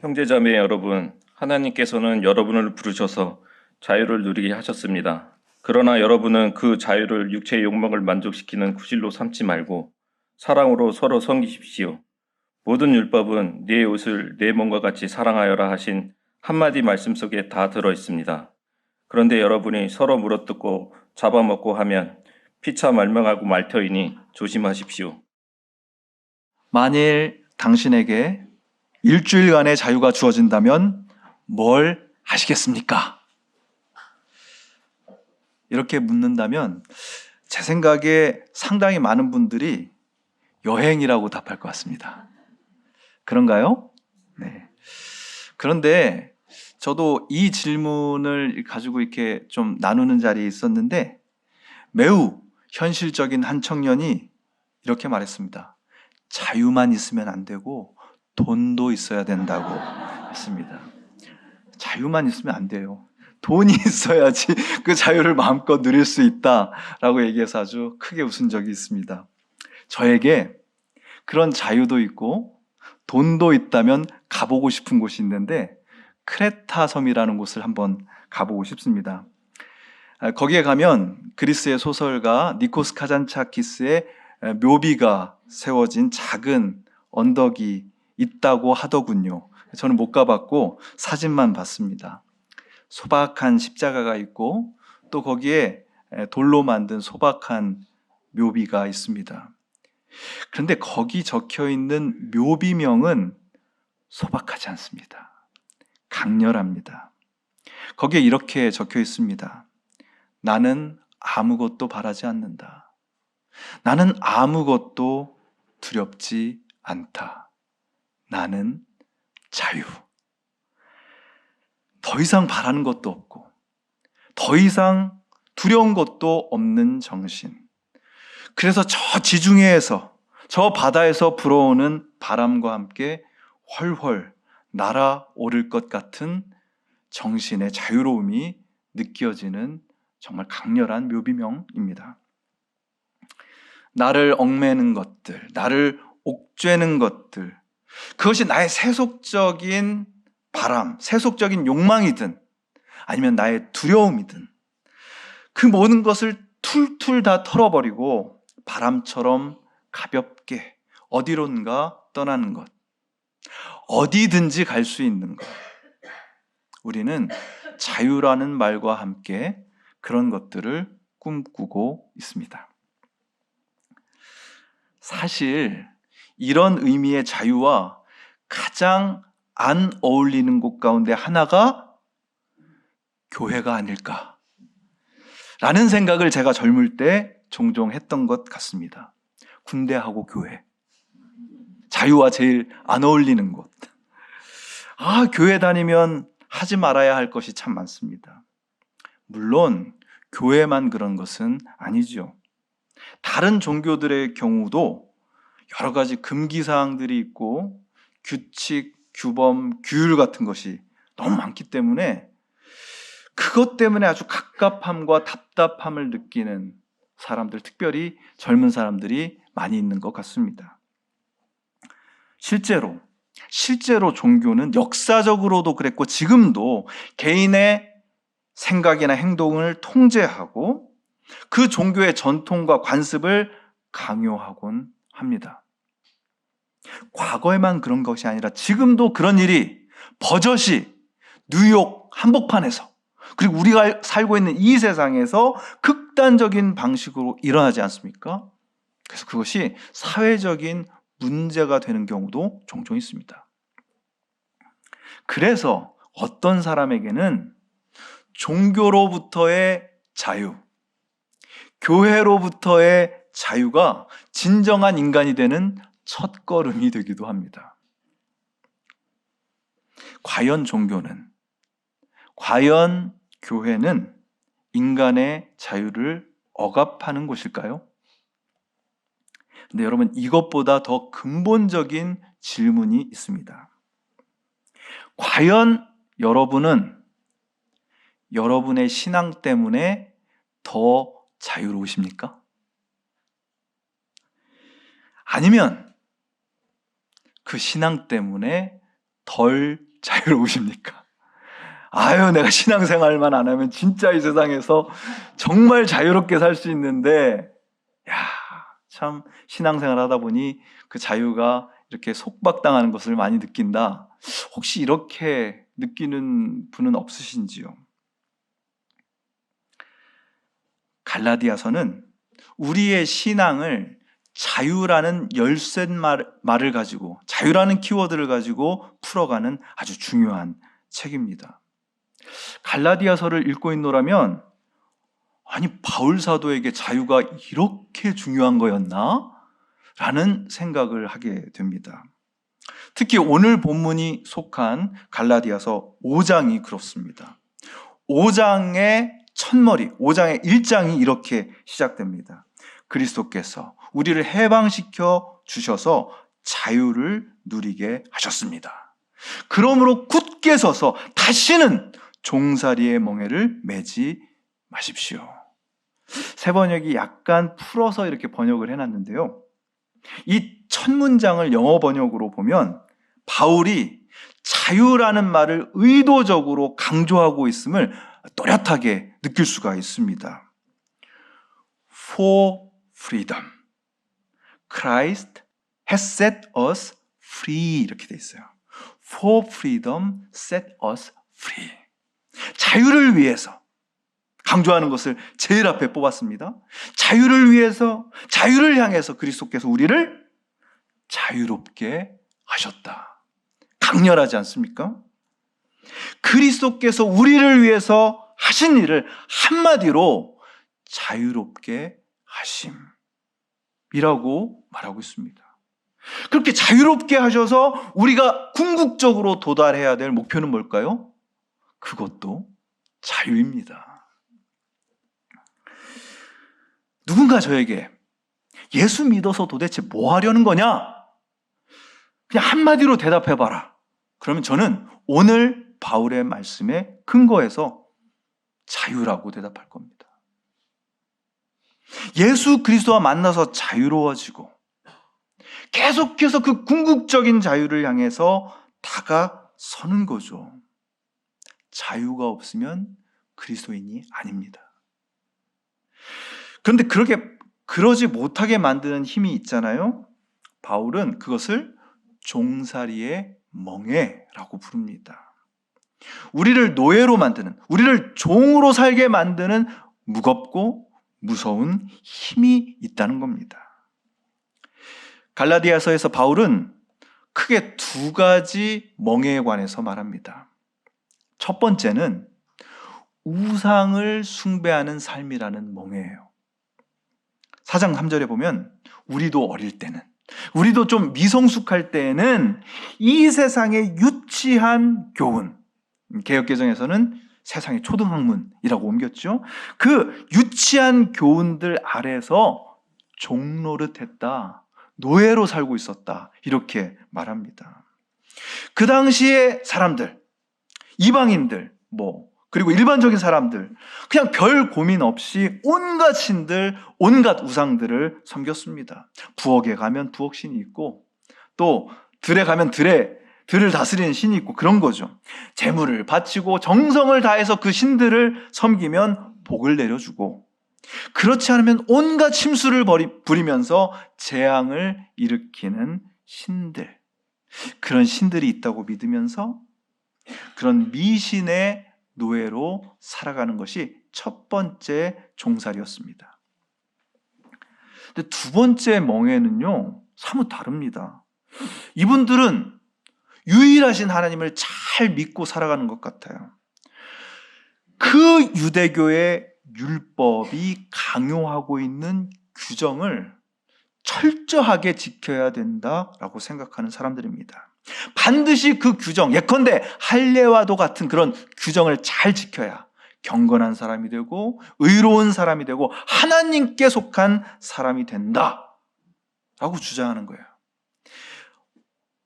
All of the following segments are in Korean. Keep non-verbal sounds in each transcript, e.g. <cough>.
형제자매 여러분, 하나님께서는 여러분을 부르셔서 자유를 누리게 하셨습니다. 그러나 여러분은 그 자유를 육체의 욕망을 만족시키는 구실로 삼지 말고 사랑으로 서로 섬기십시오. 모든 율법은 네 옷을 내 몸과 같이 사랑하여라 하신 한마디 말씀 속에 다 들어 있습니다. 그런데 여러분이 서로 물어뜯고 잡아먹고 하면 피차 말명하고 말 터이니 조심하십시오. 만일 당신에게 일주일간의 자유가 주어진다면 뭘 하시겠습니까? 이렇게 묻는다면 제 생각에 상당히 많은 분들이 여행이라고 답할 것 같습니다. 그런가요? 네. 그런데 저도 이 질문을 가지고 이렇게 좀 나누는 자리에 있었는데 매우 현실적인 한 청년이 이렇게 말했습니다. 자유만 있으면 안 되고 돈도 있어야 된다고 했습니다. 자유만 있으면 안 돼요. 돈이 <laughs> 있어야지 그 자유를 마음껏 누릴 수 있다라고 얘기해서 아주 크게 웃은 적이 있습니다. 저에게 그런 자유도 있고 돈도 있다면 가보고 싶은 곳이 있는데 크레타 섬이라는 곳을 한번 가보고 싶습니다. 아, 거기에 가면 그리스의 소설가 니코스 카잔차키스의 묘비가 세워진 작은 언덕이 있다고 하더군요. 저는 못 가봤고 사진만 봤습니다. 소박한 십자가가 있고 또 거기에 돌로 만든 소박한 묘비가 있습니다. 그런데 거기 적혀 있는 묘비명은 소박하지 않습니다. 강렬합니다. 거기에 이렇게 적혀 있습니다. 나는 아무것도 바라지 않는다. 나는 아무것도 두렵지 않다. 나는 자유. 더 이상 바라는 것도 없고, 더 이상 두려운 것도 없는 정신. 그래서 저 지중해에서, 저 바다에서 불어오는 바람과 함께 훨훨 날아오를 것 같은 정신의 자유로움이 느껴지는 정말 강렬한 묘비명입니다. 나를 얽매는 것들, 나를 옥죄는 것들, 그것이 나의 세속적인 바람, 세속적인 욕망이든 아니면 나의 두려움이든 그 모든 것을 툴툴 다 털어버리고 바람처럼 가볍게 어디론가 떠나는 것. 어디든지 갈 수 있는 것. 우리는 자유라는 말과 함께 그런 것들을 꿈꾸고 있습니다. 사실 이런 의미의 자유와 가장 안 어울리는 곳 가운데 하나가 교회가 아닐까. 라는 생각을 제가 젊을 때 종종 했던 것 같습니다. 군대하고 교회. 자유와 제일 안 어울리는 곳. 아, 교회 다니면 하지 말아야 할 것이 참 많습니다. 물론, 교회만 그런 것은 아니죠. 다른 종교들의 경우도 여러 가지 금기 사항들이 있고 규칙, 규범, 규율 같은 것이 너무 많기 때문에 그것 때문에 아주 갑갑함과 답답함을 느끼는 사람들, 특별히 젊은 사람들이 많이 있는 것 같습니다. 실제로, 실제로 종교는 역사적으로도 그랬고 지금도 개인의 생각이나 행동을 통제하고 그 종교의 전통과 관습을 강요하곤 합니다. 과거에만 그런 것이 아니라 지금도 그런 일이 버젓이 뉴욕 한복판에서 그리고 우리가 살고 있는 이 세상에서 극단적인 방식으로 일어나지 않습니까? 그래서 그것이 사회적인 문제가 되는 경우도 종종 있습니다. 그래서 어떤 사람에게는 종교로부터의 자유, 교회로부터의 자유가 진정한 인간이 되는 첫 걸음이 되기도 합니다. 과연 종교는, 과연 교회는 인간의 자유를 억압하는 곳일까요? 근데 여러분, 이것보다 더 근본적인 질문이 있습니다. 과연 여러분은 여러분의 신앙 때문에 더 자유로우십니까? 아니면 그 신앙 때문에 덜 자유로우십니까? 아유, 내가 신앙생활만 안 하면 진짜 이 세상에서 정말 자유롭게 살 수 있는데, 야, 참 신앙생활 하다 보니 그 자유가 이렇게 속박당하는 것을 많이 느낀다. 혹시 이렇게 느끼는 분은 없으신지요? 갈라디아서는 우리의 신앙을 자유라는 열쇠 말, 말을 가지고 자유라는 키워드를 가지고 풀어가는 아주 중요한 책입니다. 갈라디아서를 읽고 있노라면 아니 바울 사도에게 자유가 이렇게 중요한 거였나? 라는 생각을 하게 됩니다. 특히 오늘 본문이 속한 갈라디아서 5장이 그렇습니다. 5장의 첫머리, 5장의 1장이 이렇게 시작됩니다. 그리스도께서 우리를 해방시켜 주셔서 자유를 누리게 하셨습니다. 그러므로 굳게 서서 다시는 종살이의 멍에를 매지 마십시오. 세 번역이 약간 풀어서 이렇게 번역을 해놨는데요. 이 첫 문장을 영어 번역으로 보면 바울이 자유라는 말을 의도적으로 강조하고 있음을 또렷하게 느낄 수가 있습니다. For freedom. Christ has set us free. 이렇게 돼 있어요. For freedom, set us free. 자유를 위해서 강조하는 것을 제일 앞에 뽑았습니다. 자유를 위해서, 자유를 향해서 그리스도께서 우리를 자유롭게 하셨다. 강렬하지 않습니까? 그리스도께서 우리를 위해서 하신 일을 한마디로 자유롭게 하심 이라고 말하고 있습니다. 그렇게 자유롭게 하셔서 우리가 궁극적으로 도달해야 될 목표는 뭘까요? 그것도 자유입니다. 누군가 저에게 예수 믿어서 도대체 뭐 하려는 거냐? 그냥 한마디로 대답해봐라. 그러면 저는 오늘 바울의 말씀에 근거해서 자유라고 대답할 겁니다. 예수 그리스도와 만나서 자유로워지고 계속해서 그 궁극적인 자유를 향해서 다가서는 거죠. 자유가 없으면 그리스도인이 아닙니다. 그런데 그렇게 그러지 못하게 만드는 힘이 있잖아요. 바울은 그것을 종살이의 멍해라고 부릅니다. 우리를 노예로 만드는, 우리를 종으로 살게 만드는 무겁고 무서운 힘이 있다는 겁니다. 갈라디아서에서 바울은 크게 두 가지 멍해에 관해서 말합니다. 첫 번째는 우상을 숭배하는 삶이라는 멍해예요. 4장 3절에 보면 우리도 어릴 때는 우리도 좀 미성숙할 때에는 이 세상의 유치한 교훈 개혁개정에서는 세상의 초등학문이라고 옮겼죠. 그 유치한 교훈들 아래서 종노릇했다. 노예로 살고 있었다. 이렇게 말합니다. 그 당시에 사람들, 이방인들, 뭐, 그리고 일반적인 사람들, 그냥 별 고민 없이 온갖 신들, 온갖 우상들을 섬겼습니다. 부엌에 가면 부엌 신이 있고, 또 들에 가면 들에, 들을 다스리는 신이 있고 그런 거죠. 재물을 바치고 정성을 다해서 그 신들을 섬기면 복을 내려주고, 그렇지 않으면 온갖 침수를 부리면서 재앙을 일으키는 신들. 그런 신들이 있다고 믿으면서 그런 미신의 노예로 살아가는 것이 첫 번째 종살이었습니다. 근데 두 번째 멍에는요, 사뭇 다릅니다. 이분들은 유일하신 하나님을 잘 믿고 살아가는 것 같아요. 그 유대교의 율법이 강요하고 있는 규정을 철저하게 지켜야 된다라고 생각하는 사람들입니다. 반드시 그 규정, 예컨대 할례와도 같은 그런 규정을 잘 지켜야 경건한 사람이 되고 의로운 사람이 되고 하나님께 속한 사람이 된다. 라고 주장하는 거예요.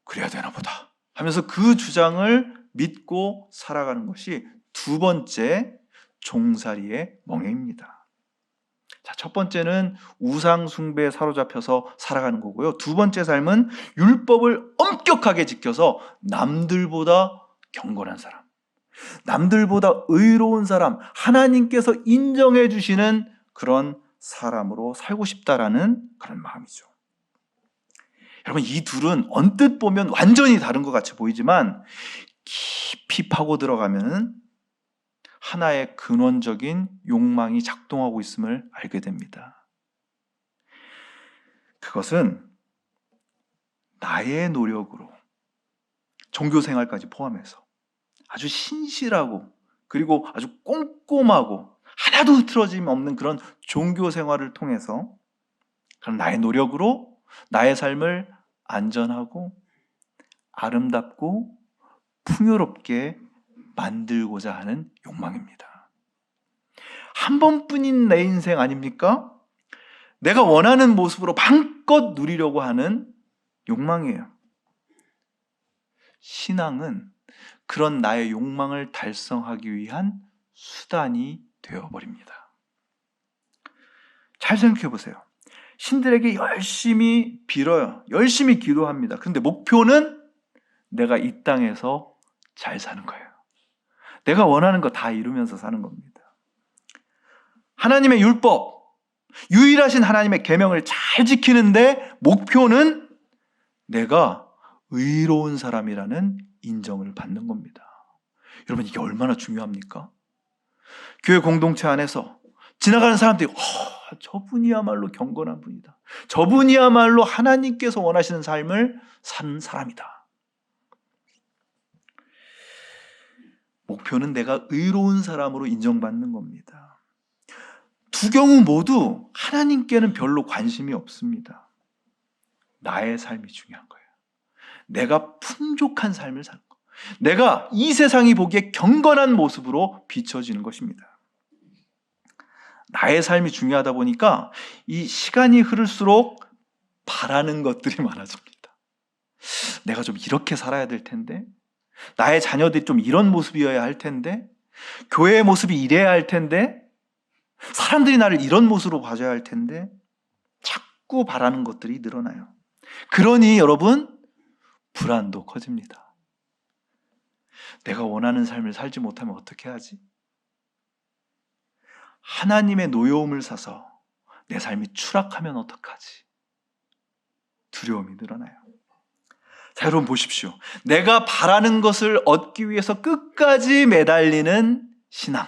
그래야 되나 보다. 하면서 그 주장을 믿고 살아가는 것이 두 번째 종살이의 멍해입니다. 자, 첫 번째는 우상 숭배에 사로잡혀서 살아가는 거고요. 두 번째 삶은 율법을 엄격하게 지켜서 남들보다 경건한 사람, 남들보다 의로운 사람, 하나님께서 인정해 주시는 그런 사람으로 살고 싶다라는 그런 마음이죠. 여러분, 이 둘은 언뜻 보면 완전히 다른 것 같이 보이지만 깊이 파고 들어가면은 하나의 근원적인 욕망이 작동하고 있음을 알게 됩니다. 그것은 나의 노력으로 종교 생활까지 포함해서 아주 신실하고 그리고 아주 꼼꼼하고 하나도 흐트러짐 없는 그런 종교 생활을 통해서 그런 나의 노력으로 나의 삶을 안전하고 아름답고 풍요롭게 만들고자 하는 욕망입니다. 한 번뿐인 내 인생 아닙니까? 내가 원하는 모습으로 방껏 누리려고 하는 욕망이에요. 신앙은 그런 나의 욕망을 달성하기 위한 수단이 되어버립니다. 잘 생각해 보세요. 신들에게 열심히 빌어요. 열심히 기도합니다. 그런데 목표는 내가 이 땅에서 잘 사는 거예요. 내가 원하는 거 다 이루면서 사는 겁니다. 하나님의 율법, 유일하신 하나님의 계명을 잘 지키는데 목표는 내가 의로운 사람이라는 인정을 받는 겁니다. 여러분 이게 얼마나 중요합니까? 교회 공동체 안에서 지나가는 사람들이 어, 저분이야말로 경건한 분이다. 저분이야말로 하나님께서 원하시는 삶을 산 사람이다. 목표는 내가 의로운 사람으로 인정받는 겁니다. 두 경우 모두 하나님께는 별로 관심이 없습니다. 나의 삶이 중요한 거예요. 내가 풍족한 삶을 사는 거. 내가 이 세상이 보기에 경건한 모습으로 비춰지는 것입니다. 나의 삶이 중요하다 보니까 이 시간이 흐를수록 바라는 것들이 많아집니다. 내가 좀 이렇게 살아야 될 텐데, 나의 자녀들이 좀 이런 모습이어야 할 텐데, 교회의 모습이 이래야 할 텐데, 사람들이 나를 이런 모습으로 봐줘야 할 텐데, 자꾸 바라는 것들이 늘어나요. 그러니 여러분, 불안도 커집니다. 내가 원하는 삶을 살지 못하면 어떻게 하지? 하나님의 노여움을 사서 내 삶이 추락하면 어떡하지? 두려움이 늘어나요. 자, 여러분 보십시오. 내가 바라는 것을 얻기 위해서 끝까지 매달리는 신앙.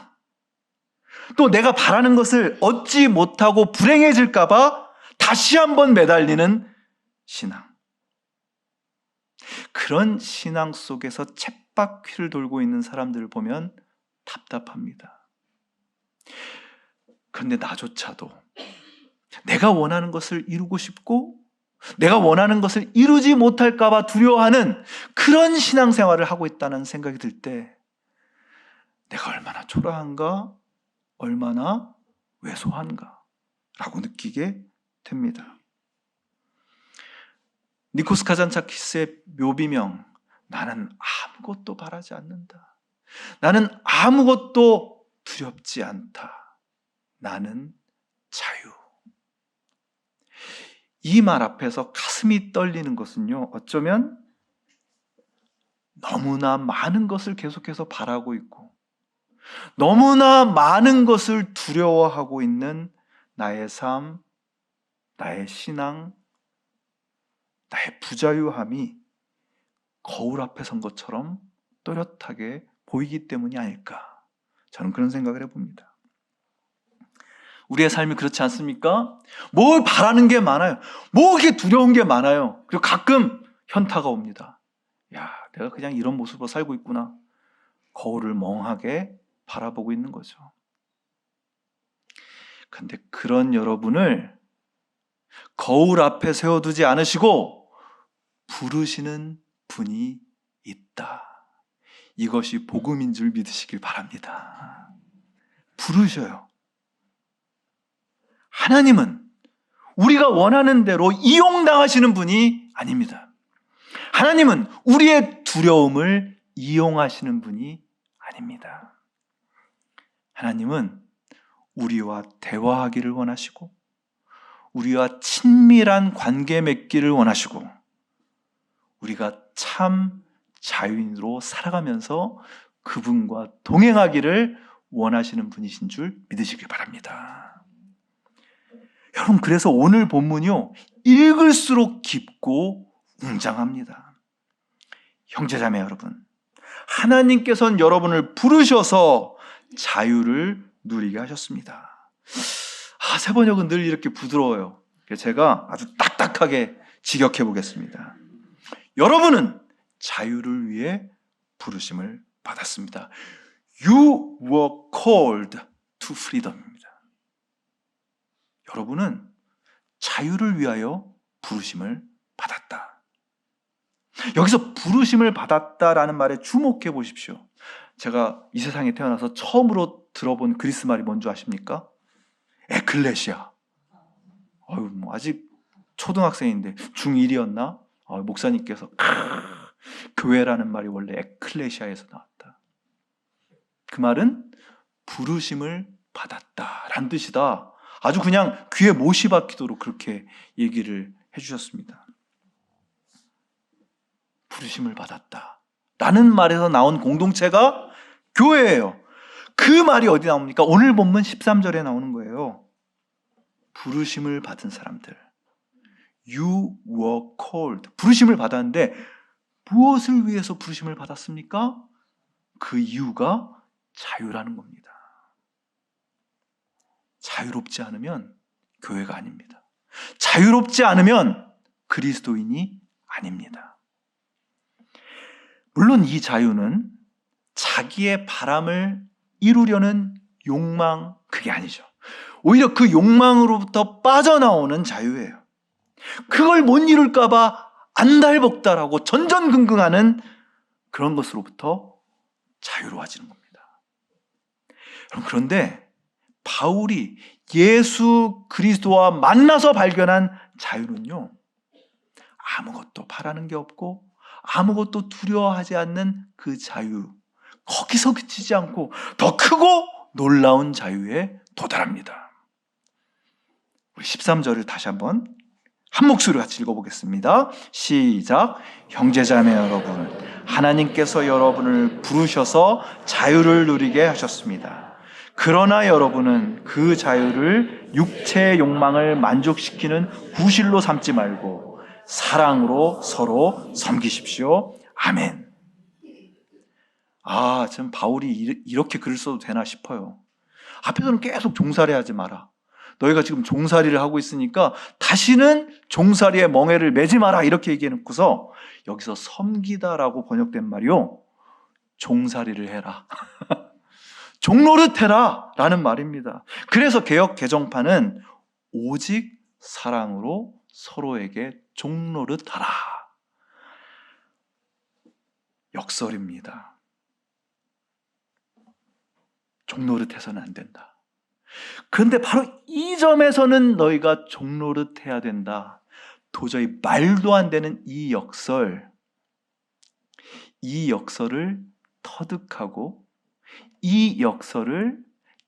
또 내가 바라는 것을 얻지 못하고 불행해질까봐 다시 한번 매달리는 신앙. 그런 신앙 속에서 쳇바퀴를 돌고 있는 사람들을 보면 답답합니다. 그런데 나조차도 내가 원하는 것을 이루고 싶고 내가 원하는 것을 이루지 못할까봐 두려워하는 그런 신앙생활을 하고 있다는 생각이 들 때 내가 얼마나 초라한가, 얼마나 왜소한가 라고 느끼게 됩니다. 니코스 카잔차키스의 묘비명 나는 아무것도 바라지 않는다. 나는 아무것도 두렵지 않다. 나는 자유. 이 말 앞에서 가슴이 떨리는 것은요, 어쩌면 너무나 많은 것을 계속해서 바라고 있고, 너무나 많은 것을 두려워하고 있는 나의 삶, 나의 신앙, 나의 부자유함이 거울 앞에 선 것처럼 또렷하게 보이기 때문이 아닐까. 저는 그런 생각을 해봅니다. 우리의 삶이 그렇지 않습니까? 뭘 바라는 게 많아요. 뭐 이렇게 두려운 게 많아요. 그리고 가끔 현타가 옵니다. 야, 내가 그냥 이런 모습으로 살고 있구나. 거울을 멍하게 바라보고 있는 거죠. 근데 그런 여러분을 거울 앞에 세워두지 않으시고 부르시는 분이 있다. 이것이 복음인 줄 믿으시길 바랍니다. 부르셔요. 하나님은 우리가 원하는 대로 이용당하시는 분이 아닙니다. 하나님은 우리의 두려움을 이용하시는 분이 아닙니다. 하나님은 우리와 대화하기를 원하시고 우리와 친밀한 관계 맺기를 원하시고 우리가 참 자유인으로 살아가면서 그분과 동행하기를 원하시는 분이신 줄 믿으시길 바랍니다. 여러분, 그래서 오늘 본문이요, 읽을수록 깊고 웅장합니다. 형제자매 여러분, 하나님께서는 여러분을 부르셔서 자유를 누리게 하셨습니다. 아, 세 번역은 늘 이렇게 부드러워요. 제가 아주 딱딱하게 직역해 보겠습니다. 여러분은 자유를 위해 부르심을 받았습니다. You were called to freedom입니다. 여러분은 자유를 위하여 부르심을 받았다. 여기서 부르심을 받았다라는 말에 주목해 보십시오. 제가 이 세상에 태어나서 처음으로 들어본 그리스 말이 뭔지 아십니까? 에클레시아. 어유 뭐 아직 초등학생인데 중1이었나? 어, 목사님께서 크, 교회라는 말이 원래 에클레시아에서 나왔다. 그 말은 부르심을 받았다라는 뜻이다. 아주 그냥 귀에 못이 박히도록 그렇게 얘기를 해주셨습니다. 부르심을 받았다. 라는 말에서 나온 공동체가 교회예요. 그 말이 어디 나옵니까? 오늘 본문 13절에 나오는 거예요. 부르심을 받은 사람들. You were called. 부르심을 받았는데 무엇을 위해서 부르심을 받았습니까? 그 이유가 자유라는 겁니다. 자유롭지 않으면 교회가 아닙니다. 자유롭지 않으면 그리스도인이 아닙니다. 물론 이 자유는 자기의 바람을 이루려는 욕망, 그게 아니죠. 오히려 그 욕망으로부터 빠져나오는 자유예요. 그걸 못 이룰까봐 안달복달하고 전전긍긍하는 그런 것으로부터 자유로워지는 겁니다. 그런데 바울이 예수 그리스도와 만나서 발견한 자유는요, 아무것도 바라는 게 없고, 아무것도 두려워하지 않는 그 자유, 거기서 그치지 않고 더 크고 놀라운 자유에 도달합니다. 우리 13절을 다시 한번 한 목소리로 같이 읽어보겠습니다. 시작. 형제자매 여러분, 하나님께서 여러분을 부르셔서 자유를 누리게 하셨습니다. 그러나 여러분은 그 자유를 육체의 욕망을 만족시키는 구실로 삼지 말고 사랑으로 서로 섬기십시오. 아멘. 아, 참 바울이 이렇게 글을 써도 되나 싶어요. 앞에서는 계속 종살이 하지 마라. 너희가 지금 종살이를 하고 있으니까 다시는 종살이의 멍해를 매지 마라. 이렇게 얘기해 놓고서 여기서 섬기다라고 번역된 말이요. 종살이를 해라. <laughs> 종노릇 해라. 라는 말입니다. 그래서 개혁 개정판은 오직 사랑으로 서로에게 종노릇 하라. 역설입니다. 종노릇해서는 안 된다. 그런데 바로 이 점에서는 너희가 종노릇 해야 된다. 도저히 말도 안 되는 이 역설, 이 역설을 터득하고 이 역설을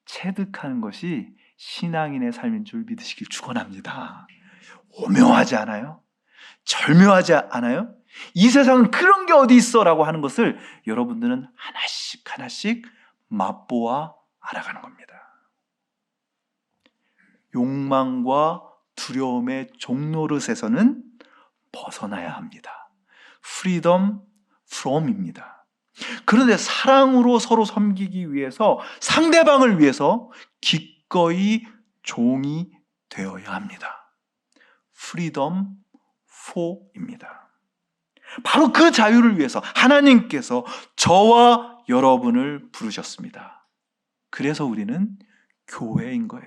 체득하는 것이 신앙인의 삶인 줄 믿으시길 축원합니다. 오묘하지 않아요? 절묘하지 않아요? 이 세상은 그런 게 어디 있어라고 하는 것을 여러분들은 하나씩 하나씩 맛보아 알아가는 겁니다. 욕망과 두려움의 종노릇에서는 벗어나야 합니다. freedom from입니다. 그런데 사랑으로 서로 섬기기 위해서 상대방을 위해서 기꺼이 종이 되어야 합니다. freedom for입니다. 바로 그 자유를 위해서 하나님께서 저와 여러분을 부르셨습니다. 그래서 우리는 교회인 거예요.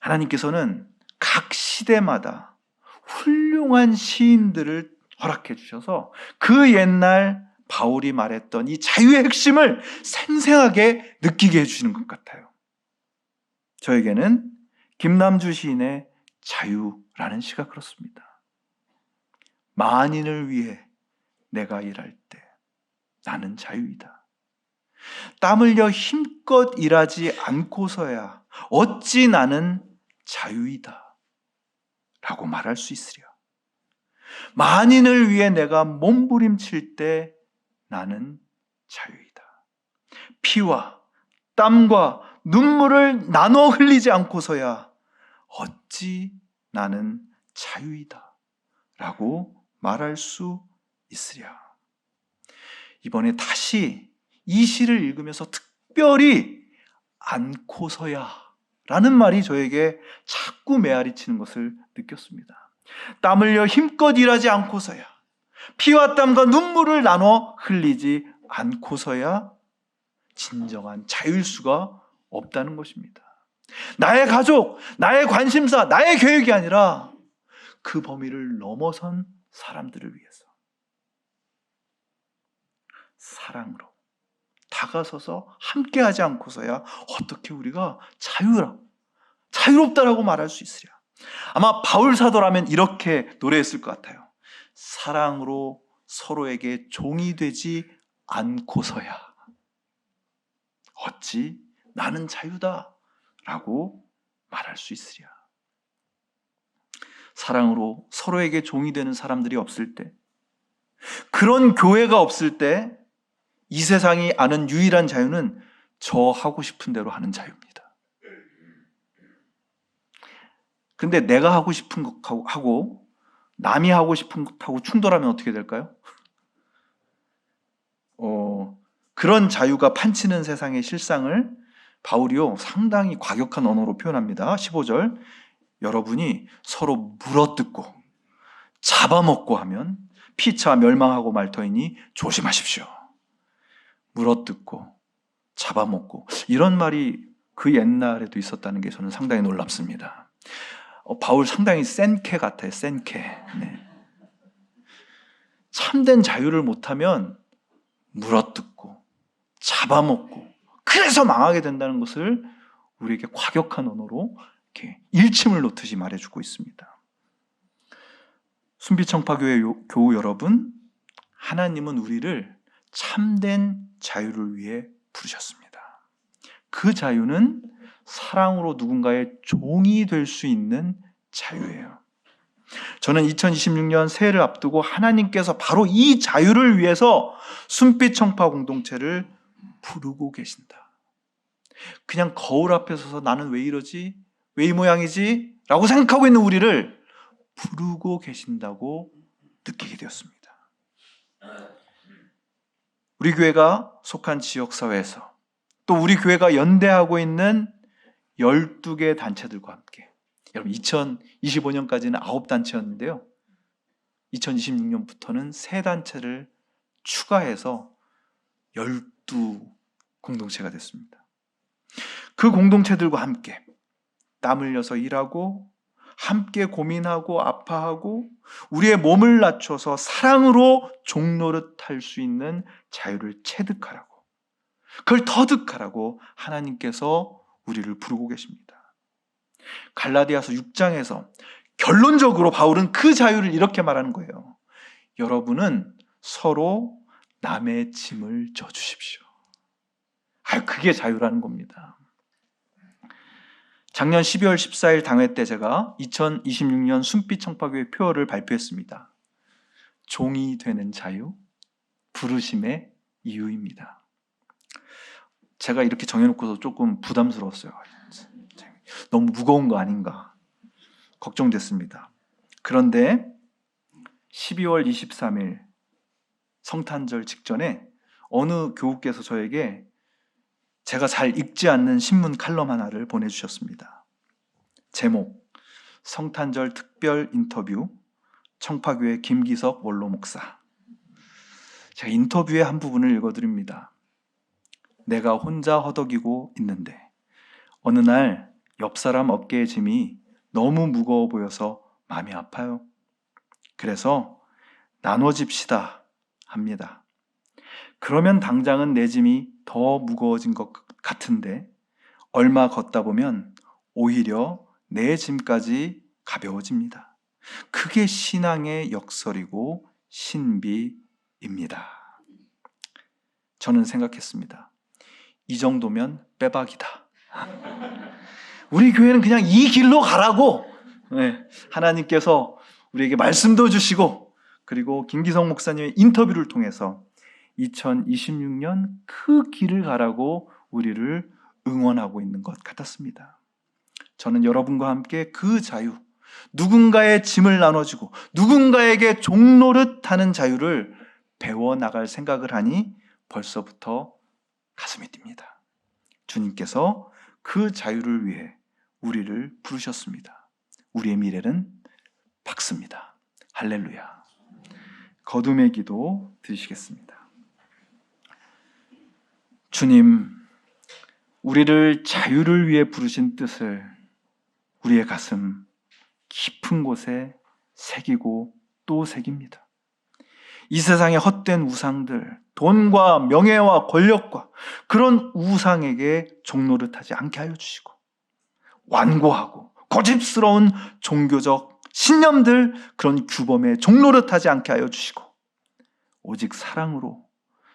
하나님께서는 각 시대마다 훌륭한 시인들을 허락해 주셔서 그 옛날 바울이 말했던 이 자유의 핵심을 생생하게 느끼게 해주시는 것 같아요. 저에게는 김남주 시인의 자유라는 시가 그렇습니다. 만인을 위해 내가 일할 때 나는 자유이다. 땀 흘려 힘껏 일하지 않고서야 어찌 나는 자유이다. 라고 말할 수 있으랴. 만인을 위해 내가 몸부림칠 때 나는 자유이다. 피와 땀과 눈물을 나눠 흘리지 않고서야 어찌 나는 자유이다. 라고 말할 수 있으랴. 이번에 다시 이 시를 읽으면서 특별히 않고서야 라는 말이 저에게 자꾸 메아리 치는 것을 느꼈습니다. 땀 흘려 힘껏 일하지 않고서야 피와 땀과 눈물을 나눠 흘리지 않고서야 진정한 자유일 수가 없다는 것입니다. 나의 가족, 나의 관심사, 나의 계획이 아니라 그 범위를 넘어선 사람들을 위해서 사랑으로 다가서서 함께하지 않고서야 어떻게 우리가 자유라 자유롭다라고 말할 수 있으랴. 아마 바울 사도라면 이렇게 노래했을 것 같아요. 사랑으로 서로에게 종이 되지 않고서야 어찌 나는 자유다라고 말할 수 있으랴. 사랑으로 서로에게 종이 되는 사람들이 없을 때, 그런 교회가 없을 때, 이 세상이 아는 유일한 자유는 저 하고 싶은 대로 하는 자유입니다. 근데 내가 하고 싶은 것하고 하고 남이 하고 싶은 것하고 충돌하면 어떻게 될까요? <laughs> 어, 그런 자유가 판치는 세상의 실상을 바울이요 상당히 과격한 언어로 표현합니다. 15절 여러분이 서로 물어뜯고 잡아먹고 하면 피차 멸망하고 말 터이니 조심하십시오. 물어뜯고 잡아먹고 이런 말이 그 옛날에도 있었다는 게 저는 상당히 놀랍습니다. 어, 바울 상당히 센캐 같아요. 센 캐. 네. 참된 자유를 못하면 물어뜯고 잡아먹고 그래서 망하게 된다는 것을 우리에게 과격한 언어로 이렇게 일침을 놓듯이 말해주고 있습니다. 순비청파교회 교우 여러분, 하나님은 우리를 참된 자유를 위해 부르셨습니다. 그 자유는 사랑으로 누군가의 종이 될 수 있는 자유예요. 저는 2026년 새해를 앞두고 하나님께서 바로 이 자유를 위해서 순빛 청파 공동체를 부르고 계신다. 그냥 거울 앞에 서서 나는 왜 이러지? 왜 이 모양이지? 라고 생각하고 있는 우리를 부르고 계신다고 느끼게 되었습니다. 우리 교회가 속한 지역사회에서 또 우리 교회가 연대하고 있는 12개 단체들과 함께 여러분 2025년까지는 9단체였는데요. 2026년부터는 3단체를 추가해서 12 공동체가 됐습니다. 그 공동체들과 함께 땀 흘려서 일하고 함께 고민하고 아파하고 우리의 몸을 낮춰서 사랑으로 종노릇 할 수 있는 자유를 체득하라고 그걸 터득하라고 하나님께서 우리를 부르고 계십니다. 갈라디아서 6장에서 결론적으로 바울은 그 자유를 이렇게 말하는 거예요. 여러분은 서로 남의 짐을 져 주십시오. 아, 그게 자유라는 겁니다. 작년 12월 14일 당회 때 제가 2026년 순빛 청파교회 표어를 발표했습니다. 종이 되는 자유, 부르심의 이유입니다. 제가 이렇게 정해놓고서 조금 부담스러웠어요. 너무 무거운 거 아닌가 걱정됐습니다. 그런데 12월 23일 성탄절 직전에 어느 교우께서 저에게 제가 잘 읽지 않는 신문 칼럼 하나를 보내주셨습니다. 제목 성탄절 특별 인터뷰 청파교회 김기석 원로 목사 제가 인터뷰의 한 부분을 읽어드립니다. 내가 혼자 허덕이고 있는데 어느 날 옆 사람 어깨의 짐이 너무 무거워 보여서 마음이 아파요. 그래서 나눠집시다 합니다. 그러면 당장은 내 짐이 더 무거워진 것 같은데 얼마 걷다 보면 오히려 내 짐까지 가벼워집니다. 그게 신앙의 역설이고 신비입니다. 저는 생각했습니다. 이 정도면 빼박이다. 우리 교회는 그냥 이 길로 가라고 네, 하나님께서 우리에게 말씀도 주시고 그리고 김기성 목사님의 인터뷰를 통해서 2026년 그 길을 가라고 우리를 응원하고 있는 것 같았습니다. 저는 여러분과 함께 그 자유, 누군가의 짐을 나눠주고 누군가에게 종노릇 하는 자유를 배워 나갈 생각을 하니 벌써부터 가슴이 뜁니다. 주님께서 그 자유를 위해 우리를 부르셨습니다. 우리의 미래는 밝습니다. 할렐루야. 거둠의 기도 드리시겠습니다. 주님, 우리를 자유를 위해 부르신 뜻을 우리의 가슴 깊은 곳에 새기고 또 새깁니다. 이 세상의 헛된 우상들, 돈과 명예와 권력과 그런 우상에게 종노릇하지 않게 하여 주시고 완고하고 고집스러운 종교적 신념들 그런 규범에 종노릇하지 않게 하여 주시고 오직 사랑으로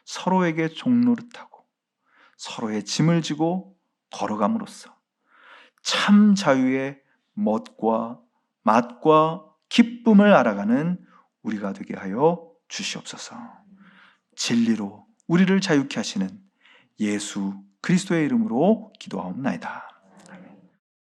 서로에게 종노릇하고 서로의 짐을 지고 걸어감으로써 참 자유의 멋과 맛과 기쁨을 알아가는 우리가 되게 하여 주시옵소서. 진리로 우리를 자유케 하시는 예수 그리스도의 이름으로 기도하옵나이다.